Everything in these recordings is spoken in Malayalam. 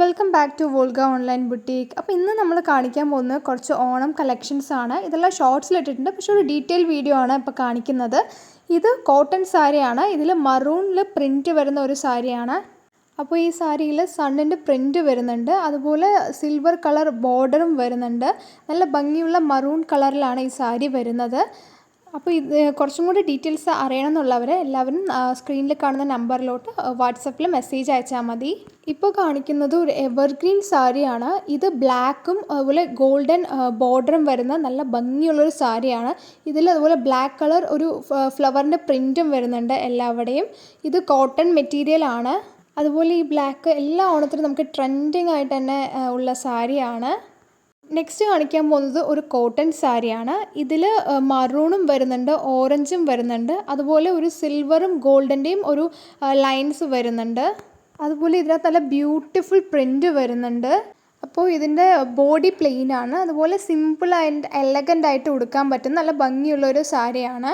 Welcome back to Volga online boutique അപ്പോൾ ഇന്ന് നമ്മൾ കാണിക്കാൻ പോകുന്നത് കുറച്ച് ഓണം കളക്ഷൻസ് ആണ്. ഇതെല്ലാം ഷോർട്സിൽ ഇട്ടിട്ടുണ്ട്. പക്ഷേ ഒരു ഡീറ്റെയിൽ വീഡിയോ ആണ് ഇപ്പോൾ കാണിക്കുന്നത്. ഇത് കോട്ടൺ സാരിയാണ്. ഇതിൽ മറൂണിൽ പ്രിന്റ് വരുന്ന ഒരു സാരിയാണ്. അപ്പോൾ ഈ സാരിയിൽ സണ്ണിന്റെ പ്രിന്റ് വരുന്നുണ്ട്. അതുപോലെ സിൽവർ കളർ ബോർഡറും വരുന്നുണ്ട്. നല്ല ഭംഗിയുള്ള മറൂൺ കളറിലാണ് ഈ സാരി വരുന്നത്. അപ്പോൾ ഇത് കുറച്ചും കൂടി ഡീറ്റെയിൽസ് അറിയണമെന്നുള്ളവർ എല്ലാവരും സ്ക്രീനിൽ കാണുന്ന നമ്പറിലോട്ട് വാട്സപ്പിൽ മെസ്സേജ് അയച്ചാൽ മതി. ഇപ്പോൾ കാണിക്കുന്നത് ഒരു എവർഗ്രീൻ സാരിയാണ്. ഇത് ബ്ലാക്കും അതുപോലെ ഗോൾഡൻ ബോർഡറും വരുന്ന നല്ല ഭംഗിയുള്ളൊരു സാരിയാണ്. ഇതിൽ അതുപോലെ ബ്ലാക്ക് കളർ ഒരു ഫ്ലവറിന്റെ പ്രിന്റും വരുന്നുണ്ട് എല്ലാവിടെയും ഇത് കോട്ടൺ മെറ്റീരിയൽ ആണ്. അതുപോലെ ഈ ബ്ലാക്ക് എല്ലാ ഓണത്തിനും നമുക്ക് ട്രെൻഡിങ് ആയിട്ട് തന്നെ ഉള്ള സാരിയാണ്. നെക്സ്റ്റ് കാണിക്കാൻ പോകുന്നത് ഒരു കോട്ടൺ സാരിയാണ്. ഇതിൽ മറൂണും വരുന്നുണ്ട് ഓറഞ്ചും വരുന്നുണ്ട്. അതുപോലെ ഒരു സിൽവറും ഗോൾഡന്റെയും ഒരു ലൈൻസ് വരുന്നുണ്ട്. അതുപോലെ ഇതിനകത്ത് നല്ല ബ്യൂട്ടിഫുൾ പ്രിന്റ് വരുന്നുണ്ട്. അപ്പോൾ ഇതിന്റെ ബോഡി പ്ലെയിൻ ആണ്. അതുപോലെ സിമ്പിൾ ആൻഡ് എലഗന്റ് ആയിട്ട് ഉടുക്കാൻ പറ്റുന്ന നല്ല ഭംഗിയുള്ള ഒരു സാരിയാണ്.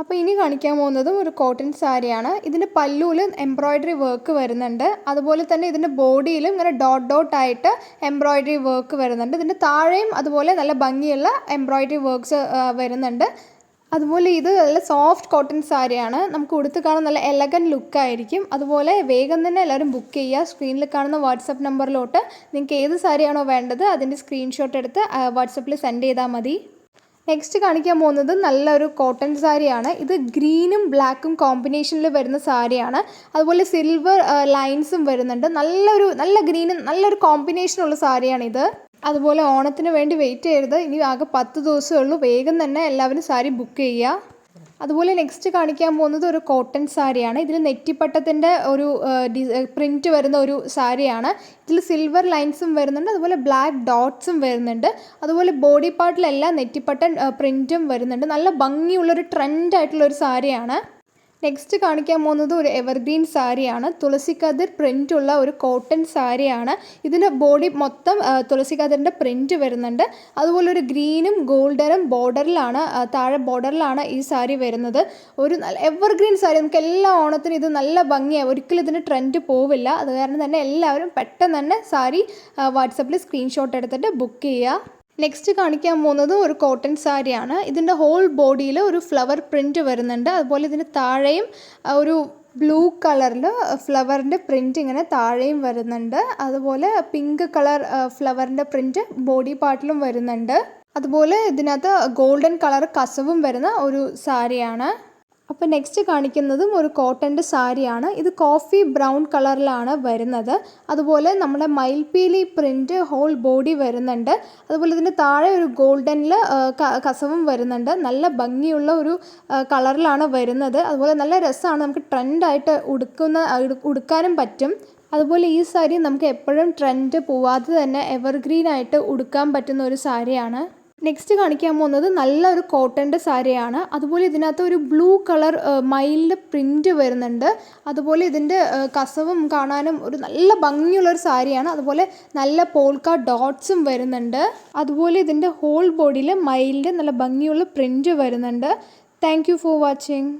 അപ്പോൾ ഇനി കാണിക്കാൻ പോകുന്നതും ഒരു കോട്ടൺ സാരിയാണ്. ഇതിന്റെ പല്ലുവിൽ എംബ്രോയ്ഡറി വർക്ക് വരുന്നുണ്ട്. അതുപോലെ തന്നെ ഇതിന്റെ ബോഡിയിലും ഇങ്ങനെ ഡോട്ട് ഡോട്ട് ആയിട്ട് എംബ്രോയ്ഡറി വർക്ക് വരുന്നുണ്ട്. ഇതിന്റെ താഴെയും അതുപോലെ നല്ല ഭംഗിയുള്ള എംബ്രോയ്ഡറി വർക്ക്സ് വരുന്നുണ്ട്. അതുപോലെ ഇത് നല്ല സോഫ്റ്റ് കോട്ടൺ സാരിയാണ്. നമുക്ക് ഉടുത്ത് കാണാൻ നല്ല എലഗൻ ലുക്കായിരിക്കും അതുപോലെ വേഗം തന്നെ എല്ലാവരും ബുക്ക് ചെയ്യുക. സ്ക്രീനിൽ കാണുന്ന വാട്സപ്പ് നമ്പറിലോട്ട് നിങ്ങൾക്ക് ഏത് സാരിയാണോ വേണ്ടത് അതിന്റെ സ്ക്രീൻഷോട്ട് എടുത്ത് വാട്സപ്പിൽ സെൻഡ് ചെയ്താൽ മതി. നെക്സ്റ്റ് കാണിക്കാൻ പോകുന്നത് നല്ലൊരു കോട്ടൺ സാരിയാണ്. ഇത് ഗ്രീനും ബ്ലാക്കും കോമ്പിനേഷനിൽ വരുന്ന സാരിയാണ്. അതുപോലെ സിൽവർ ലൈൻസും വരുന്നുണ്ട്. നല്ലൊരു നല്ല ഗ്രീനും നല്ലൊരു കോമ്പിനേഷനുള്ള സാരിയാണിത്. അതുപോലെ ഓണത്തിന് വേണ്ടി വെയിറ്റ് ചെയ്യരുത്. ഇനി ആകെ പത്ത് ദിവസമേ ഉള്ളൂ. വേഗം തന്നെ എല്ലാവരും സാരി ബുക്ക് ചെയ്യുക. അതുപോലെ നെക്സ്റ്റ് കാണിക്കാൻ പോകുന്നത് ഒരു കോട്ടൺ സാരിയാണ്. ഇതിൽ നെറ്റിപ്പട്ടത്തിന്റെ ഒരു പ്രിന്റ് വരുന്ന ഒരു സാരിയാണ്. ഇതിൽ സിൽവർ ലൈൻസും വരുന്നുണ്ട്. അതുപോലെ ബ്ലാക്ക് ഡോട്ട്സും വരുന്നുണ്ട്. അതുപോലെ ബോഡി പാർട്ടിലെല്ലാം നെറ്റിപ്പട്ടൻ പ്രിന്റും വരുന്നുണ്ട്. നല്ല ഭംഗിയുള്ളൊരു ട്രെൻഡ് ഒരു സാരിയാണ്. നെക്സ്റ്റ് കാണിക്കാൻ പോകുന്നത് ഒരു എവർഗ്രീൻ സാരിയാണ്. തുളസിക്കതിർ പ്രിന്റ് ഉള്ള ഒരു കോട്ടൺ സാരിയാണ്. ഇതിന് ബോഡി മൊത്തം തുളസിക്കതിറിന്റെ പ്രിന്റ് വരുന്നുണ്ട്. അതുപോലെ ഒരു ഗ്രീനും ഗോൾഡനും ബോർഡറിലാണ് താഴെ ബോർഡറിലാണ് ഈ സാരി വരുന്നത്. ഒരു എവർഗ്രീൻ സാരി. നമുക്ക് എല്ലാ ഓണത്തിനും ഇത് നല്ല ഭംഗിയാണ് ഒരിക്കലും ഇതിന് ട്രെൻഡ് പോവില്ല. അത് കാരണം തന്നെ എല്ലാവരും പെട്ടെന്ന് തന്നെ സാരി വാട്സപ്പിൽ സ്ക്രീൻഷോട്ട് എടുത്തിട്ട് ബുക്ക് ചെയ്യുക. നെക്സ്റ്റ് കാണിക്കാൻ പോകുന്നത് ഒരു കോട്ടൺ സാരിയാണ്. ഇതിന്റെ ഹോൾ ബോഡിയിൽ ഒരു ഫ്ലവർ പ്രിന്റ് വരുന്നുണ്ട്. അതുപോലെ ഇതിന് താഴെയും ഒരു ബ്ലൂ കളറിൽ ഫ്ലവറിന്റെ പ്രിന്റ് ഇങ്ങനെ താഴെയും വരുന്നുണ്ട്. അതുപോലെ പിങ്ക് കളർ ഫ്ലവറിന്റെ പ്രിന്റ് ബോഡി പാർട്ടിലും വരുന്നുണ്ട്. അതുപോലെ ഇതിനകത്ത് ഗോൾഡൻ കളർ കസവും വരുന്ന ഒരു സാരിയാണ്. അപ്പോൾ നെക്സ്റ്റ് കാണിക്കുന്നതും ഒരു കോട്ടന്റെ സാരിയാണ്. ഇത് കോഫി ബ്രൗൺ കളറിലാണ് വരുന്നത്. അതുപോലെ നമ്മുടെ മയിൽപീലി പ്രിന്റ് ഹോൾ ബോഡി വരുന്നുണ്ട്. അതുപോലെ ഇതിന് താഴെ ഒരു ഗോൾഡനിൽ കസവും വരുന്നുണ്ട്. നല്ല ഭംഗിയുള്ള ഒരു കളറിലാണ് വരുന്നത്. അതുപോലെ നല്ല രസമാണ് നമുക്ക് ട്രെൻഡായിട്ട് ഉടുക്കുന്ന ഉടുക്കാനും പറ്റും. അതുപോലെ ഈ സാരി നമുക്ക് എപ്പോഴും ട്രെൻഡ് പോവാതെ തന്നെ എവർഗ്രീൻ ആയിട്ട് ഉടുക്കാൻ പറ്റുന്ന ഒരു സാരിയാണ്. നെക്സ്റ്റ് കാണിക്കാൻ പോകുന്നത് നല്ലൊരു കോട്ടന്റെ സാരിയാണ്. അതുപോലെ ഇതിനകത്ത് ഒരു ബ്ലൂ കളർ മൈൽഡ് പ്രിന്റ് വരുന്നുണ്ട്. അതുപോലെ ഇതിന്റെ കസവും കാണാനും ഒരു നല്ല ഭംഗിയുള്ളൊരു സാരിയാണ്. അതുപോലെ നല്ല പോൾക്ക ഡോട്ട്സും വരുന്നുണ്ട്. അതുപോലെ ഇതിന്റെ ഹോൾ ബോഡിയിൽ മൈൽഡ് നല്ല ഭംഗിയുള്ള പ്രിന്റ് വരുന്നുണ്ട്. Thank for watching